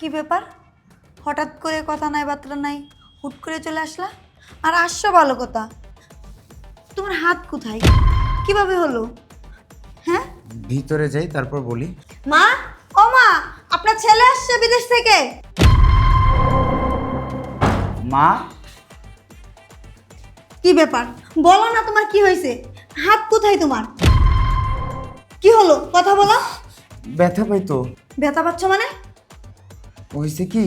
কি ব্যাপার? হঠাৎ করে কথা নাই বার্তা নাই হুট করে চলে আসলা? আর আসছো ভালো কথা। তোমার হাত কোথায়? কীভাবে হলো? হ্যাঁ? ভিতরে যাই তারপর বলি। মা? ও মা আপনার ছেলে আসছে বিদেশ থেকে। মা? কি ব্যাপার? বলো না তোমার কি হয়েছে। হাত কোথায় তোমার? কি হলো? কথা বলো। ব্যথা পাইতো ব্যথা পাচ্ছ মানে? হয়েছে কি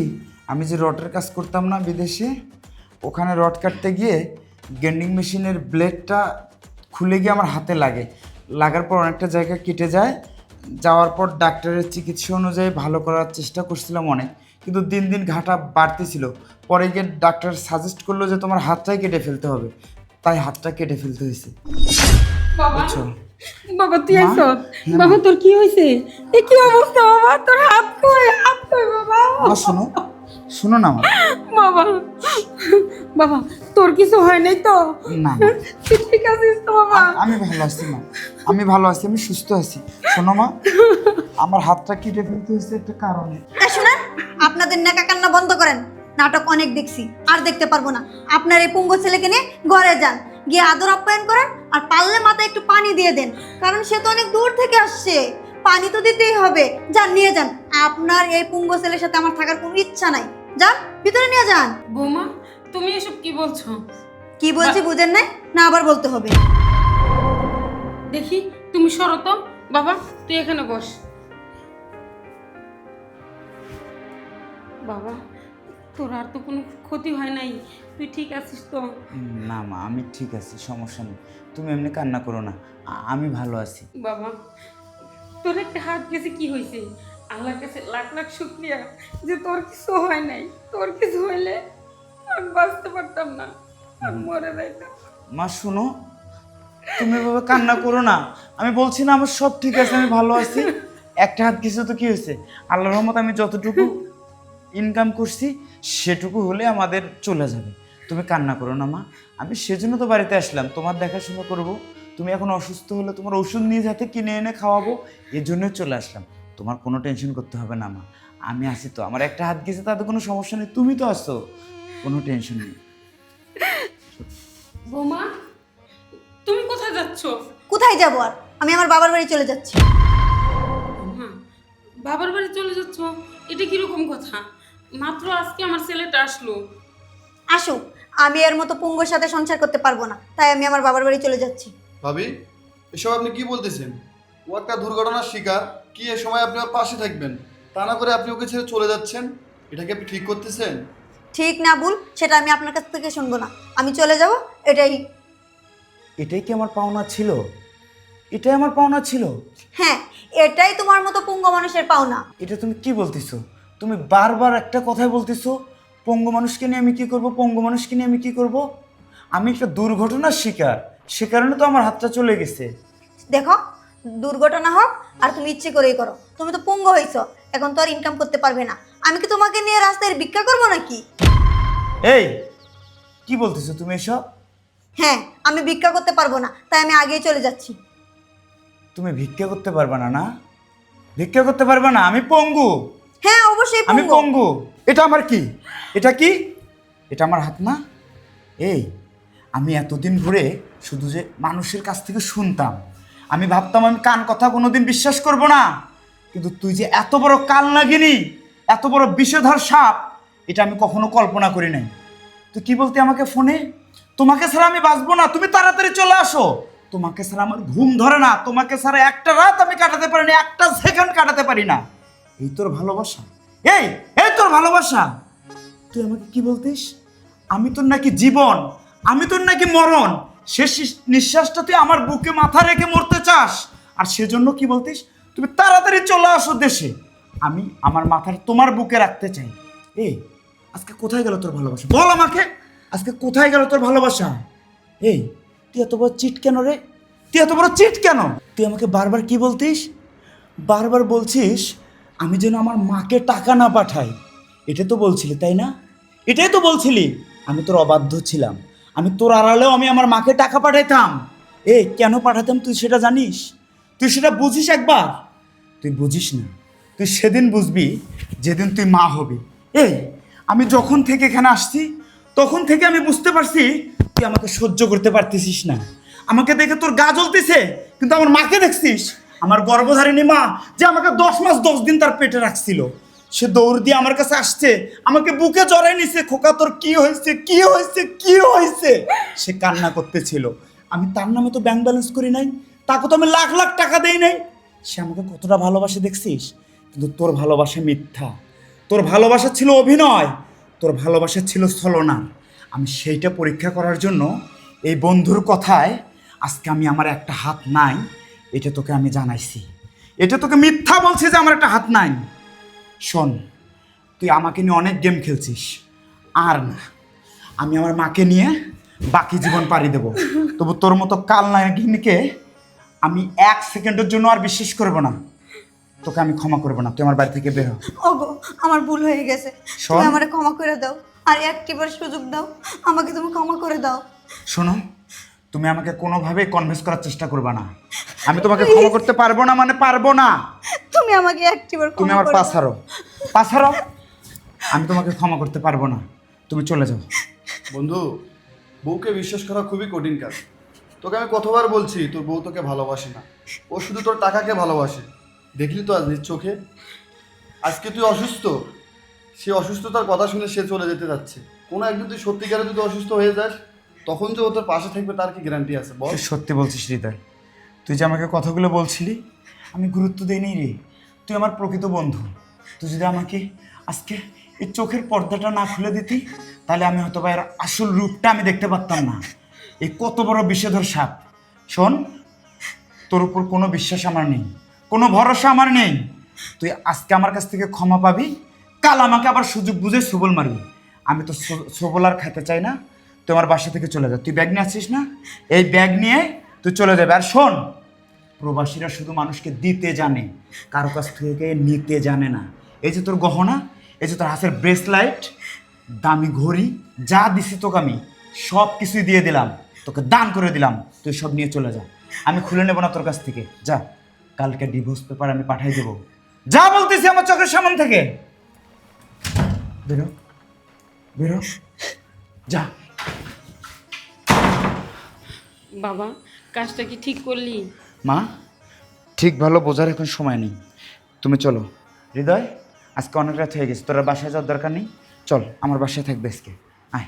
আমি যে রডের কাজ করতাম না বিদেশে ওখানে রড কাটতে গিয়ে গ্যান্ডিং মেশিনের ব্লেডটা খুলে গিয়ে আমার হাতে লাগে। লাগার পর অনেকটা জায়গা কেটে যায়। যাওয়ার পর ডাক্তারের চিকিৎসা অনুযায়ী ভালো করার চেষ্টা করছিলাম অনেক কিন্তু দিন দিন ঘাটা বাড়তেছিল। পরে গিয়ে ডাক্তার সাজেস্ট করল যে তোমার হাতটাই কেটে ফেলতে হবে। তাই হাতটা কেটে ফেলতে হয়েছে বাবা। বুঝছ? বাবা তুই? আইছ হ্যাঁ, বাবা তোর কি হয়েছে এ কি অবস্থা বাবা? তোর হাত কই? হাত কই বাবা? মা শোনো। শোনো না মা। বাবা বাবা তোর কিছু হয় নাই তো? না তুই ঠিক আছিস তো বাবা? আমি ভালো আছি মা। আমি ভালো আছি আমি সুস্থ আছি। শোনো মা আমার হাতটা কেটে ফেলতে হয়েছে একটা কারণে। শুনেন আপনাদের নেকা কান্না বন্ধ করেন। নাটক অনেক দেখছি আর দেখতে পারব না। আপনার এই পুঙ্গ ছেলেকে নিয়ে ঘরে যান। গিয়ে আদর আপ্যায়ন করেন আর পারলে মাথায় একটু পানি দিয়ে দেন কারণ সে তো অনেক দূর থেকে আসছে। পানি তো দিতেই হবে। যান নিয়ে যান। আপনার এই পুঙ্গ ছেলের সাথে আমার থাকার কোনো ইচ্ছা নাই। যান ভিতরে নিয়ে যান। বৌমা তুমি এসব কি বলছো? কি বলছি বুঝেন নাই? না আবার বলতে হবে। দেখি তুমি সরো তো। বাবা তুই এখানে বস। বাবা। তোর আর তো কোনো ক্ষতি হয় নাই। তুই ঠিক আছিস তো? না মা আমি ঠিক আছি সমস্যা নেই। তুমি এমনি কান্না করো না আ- আমি ভালো আছি। বাবা তোর একটা হাত গেছে কি হয়েছে? আল্লাহর কাছে লাখ লাখ শুক্রিয়া যে তোর কিছু হয় নাই। তোর কিছু হইলে আমি বাঁচতে পারতাম না আমি মরে যাইতাম। মা শোনো তুমি এভাবে কান্না করো না। আমি বলছি না আমার সব ঠিক আছে আমি ভালো আছি। একটা হাত কিছু তো কি হয়েছে? আল্লাহর রহমত আমি যতটুকু ইনকাম করছি সেটুকু হলে আমাদের চলে যাবে। তুমি কান্না করো না মা। আমি সেজন্য তো বাড়িতে আসলাম। তোমার দেখাশোনা করব। তুমি এখন অসুস্থ হলে তোমার ওষুধ নিয়ে যাতে কিনে এনে খাওয়াবো এর জন্যই চলে আসলাম। তোমার কোনো টেনশন করতে হবে না মা। আমি আছি তো। আমার একটা হাত গেছে তাতে কোনো সমস্যা নেই। তুমি তো আসছো কোনো টেনশন নেই। বৌমা তুমি কোথায় যাচ্ছ? কোথায় যাব আর? আমি আমার বাবার বাড়ি চলে যাচ্ছি। হ্যাঁ বাবার বাড়ি চলে যাচ্ছ? এটা কীরকম কথা? মাত্র আজকে আমার ছেলেটা আসলো। আসুক আমি এর মতো পুঙ্গর সাথে সংসার করতে পারব না তাই আমি আমার বাবার বাড়ি চলে যাচ্ছি। ভাবি এসব আপনি কি বলতেছেন? ও একটা দুর্ঘটনার শিকার কি এ সময় আপনি ওর পাশে থাকবেন? তা না করে আপনি ওকে ছেড়ে চলে যাচ্ছেন? এটাকে আপনি ঠিক করতেছেন? ঠিক না ভুল সেটা আমি আপনার কাছ থেকে শুনব না। আমি চলে যাব এটাই। এটাই কি আমার পাওনা ছিল? এটাই আমার পাওনা ছিল? হ্যাঁ এটাই তোমার মতো পুঙ্গ মানুষের পাওনা। এটা তুমি কি বলতেছো? তুমি বারবার একটা কথাই বলতেছো পঙ্গু মানুষকে নিয়ে আমি কি করব পঙ্গু মানুষকে নিয়ে আমি কি করব? আমি একটা দুর্ঘটনার শিকার সে কারণে তো আমার হাতটা চলে গেছে। দেখো দুর্ঘটনা হোক আর তুমি ইচ্ছে করেই করো। তুমি তো পুঙ্গ হয়েছ এখন তো আর ইনকাম করতে পারবে না। আমি কি তোমাকে নিয়ে রাস্তায় ভিক্ষা করব নাকি? এই কি বলতেছো তুমি এসব? হ্যাঁ আমি ভিক্ষা করতে পারব না তাই আমি আগেই চলে যাচ্ছি। তুমি ভিক্ষা করতে পারবে না না? ভিক্ষা করতে পারবে না আমি পঙ্গু। হ্যাঁ অবশ্যই আমি পুঙ্গ। এটা আমার কি? এটা কি? এটা আমার হাত না এই আমি এতদিন ঘুরে শুধু যে মানুষের কাছ থেকে শুনতাম। আমি ভাবতাম আমি কান কথা কোনোদিন বিশ্বাস করব না। কিন্তু তুই যে এত বড় কাল নাগিনি এত বড় বিষধর সাপ এটা আমি কখনো কল্পনা করি নাই। তুই কি বলতে আমাকে ফোনে? তোমাকে ছাড়া আমি বাঁচবো না তুমি তাড়াতাড়ি চলে আসো। তোমাকে ছাড়া আমার ঘুম ধরে না তোমাকে ছাড়া একটা রাত আমি কাটাতে পারি না একটা সেকেন্ড কাটাতে পারি না। এই তোর ভালোবাসা? এই এই তোর ভালোবাসা? তুই আমাকে কি বলতিস? আমি তোর নাকি জীবন, আমি তোর নাকি মরণ। শেষ নিঃশ্বাসটা তুই আমার বুকে মাথা রেখে মরতে চাস। আর সেজন্য কি বলতিস? তুমি তাড়াতাড়ি চলে আসো দেশে। আমি আমার মাথার তোমার বুকে রাখতে চাই। এই, আজকে কোথায় গেল তোর ভালোবাসা? বল আমাকে। আজকে কোথায় গেল তোর ভালোবাসা? এই, তুই এত বড় চিট কেন রে? তুই এত বড় চিট কেন? তুই আমাকে বারবার কি বলতিস? বারবার বলছিস আমি যেন আমার মাকে টাকা না পাঠাই। এটা তো বলছিলি, তাই না? এটাই তো বলছিলি, আমি তোর অবাধ্য ছিলাম। আমি তোর আড়ালেও আমি আমার মাকে টাকা পাঠাইতাম। এ, কেন পাঠাতাম তুই সেটা জানিস? তুই সেটা বুঝিস একবার? তুই বুঝিস না। তুই সেদিন বুঝবি যেদিন তুই মা হবি। এই, আমি যখন থেকে এখানে আসছি, তখন থেকে আমি বুঝতে পারছি তুই আমাকে সহ্য করতে পারতেছিস না। আমাকে দেখে তোর গা জ্বলতেছে, কিন্তু আমার মাকে দেখছিস। আমার গর্ভধারিণী মা যে আমাকে দশ মাস দশ দিন তার পেটে রাখছিল, সে দৌড় দিয়ে আমার কাছে আসছে, আমাকে বুকে জড়াই নিছে, খোকা তোর কি হয়েছে কি হয়েছে কি হয়েছে? সে কান্না করতেছিল। আমি তার নামে তো ব্যাংক ব্যালেন্স করি নাই, তাকে তো আমি লাখ লাখ টাকা দেই নাই। সে আমাকে কতটা ভালোবাসে দেখছিস? কিন্তু তোর ভালোবাসা মিথ্যা। তোর ভালোবাসা ছিল অভিনয়, তোর ভালোবাসা ছিল ছলনা। আমি সেইটা পরীক্ষা করার জন্য এই বন্ধুর কথায় আজকে আমি আমার একটা হাত নাই এটা তোকে আমি জানাইছি। এটা তোকে মিথ্যা বলছি যে আমার একটা হাত নাই। শোন তুই আমাকে নিয়ে অনেক গেম খেলছিস। আর না আমি আমার মাকে নিয়ে বাকি জীবন পাড়ি দেবো। তবু তোর মতো কাল নায়িনীকে আমি এক সেকেন্ডের জন্য আর বিশ্বাস করব না। তোকে আমি ক্ষমা করব না। তুই আমার বাড়ি থেকে বের হ। ওগো আমার ভুল হয়ে গেছে। তুমি আমারে ক্ষমা করে দাও। আর একটিবার সুযোগ দাও। আমাকে তুমি ক্ষমা করে দাও। শোনো তুমি আমাকে কোনোভাবেই কনভিন্স করার চেষ্টা করবে না। আমি তোমাকে ক্ষমা করতে পারব না মানে পারব না। তুমি আমাকে একটিবার তুমি আমার করে। দাও। পাছারো। পাছারো? আমি তোমাকে ক্ষমা করতে পারব না। তুমি চলে যাও। বন্ধু বউকে বিশ্বাস করা খুবই কঠিন কাজ। তোকে আমি কতবার বলছি তোর বউ তোকে ভালোবাসে না। ও শুধু তোর টাকাকে ভালোবাসে। দেখলি তো আজ নিজ চোখে? আজকে তুই অসুস্থ। সে অসুস্থতার কথা শুনে সে চলে যেতে যাচ্ছে। কোনো একদিন তুই সত্যিকারে যদি অসুস্থ হয়ে যাস তখন যে ও তোর পাশে থাকবে, তার কি গ্যারান্টি আছে? বল। সত্যি বলছিস, হৃদয়। তুই যে আমাকে কথাগুলো বলছিলি, আমি গুরুত্ব দিইনি রে। তুই আমার প্রকৃত বন্ধু। তুই যদি আমাকে আজকে এই চোখের পর্দাটা না খুলে দিতি, তাহলে আমি হয়তো এর আসল রূপটা আমি দেখতে পারতাম না। এই কত বড় বিষধর সাপ। শোন, তোর উপর কোনো বিশ্বাস আমার নেই, কোনো ভরসা আমার নেই। তুই আজকে আমার কাছ থেকে ক্ষমা পাবি, কাল আমাকে আবার সুযোগ বুঝে সবল মারবি। আমি তো সবল আর খেতে চাই না। তুই আমার বাসা থেকে চলে যা। তুই ব্যাগ নিয়ে আসছিস না? এই ব্যাগ নিয়ে তুই চলে যাবে। আর শোন, প্রবাসীরা শুধু মানুষকে দিতে জানে, কারও কাছ থেকে নিতে জানে না। এই যে তোর গহনা, এই যে তোর হাতের ব্রেসলাইট দামি ঘড়ি, যা দিছি তোকে আমি, সব কিছুই দিয়ে দিলাম। তোকে দান করে দিলাম। তুই সব নিয়ে চলে যা। আমি খুলে নেব না তোর কাছ থেকে। যা, কালকে ডিভোর্স পেপার আমি পাঠাই দেবো। যা বলতেছি আমার চোখের সামন থেকে। বেরো বেরো। যা। বাবা, কাজটা কি ঠিক করলি? মা, ঠিক ভালো বোঝার এখন সময় নেই। তুমি চলো। হৃদয়, আজকে অনেক রাত হয়ে গেছে, তোরা বাসায় যাওয়ার দরকার নেই? চল, আমার বাসায় থাকবে আজকে। আয়।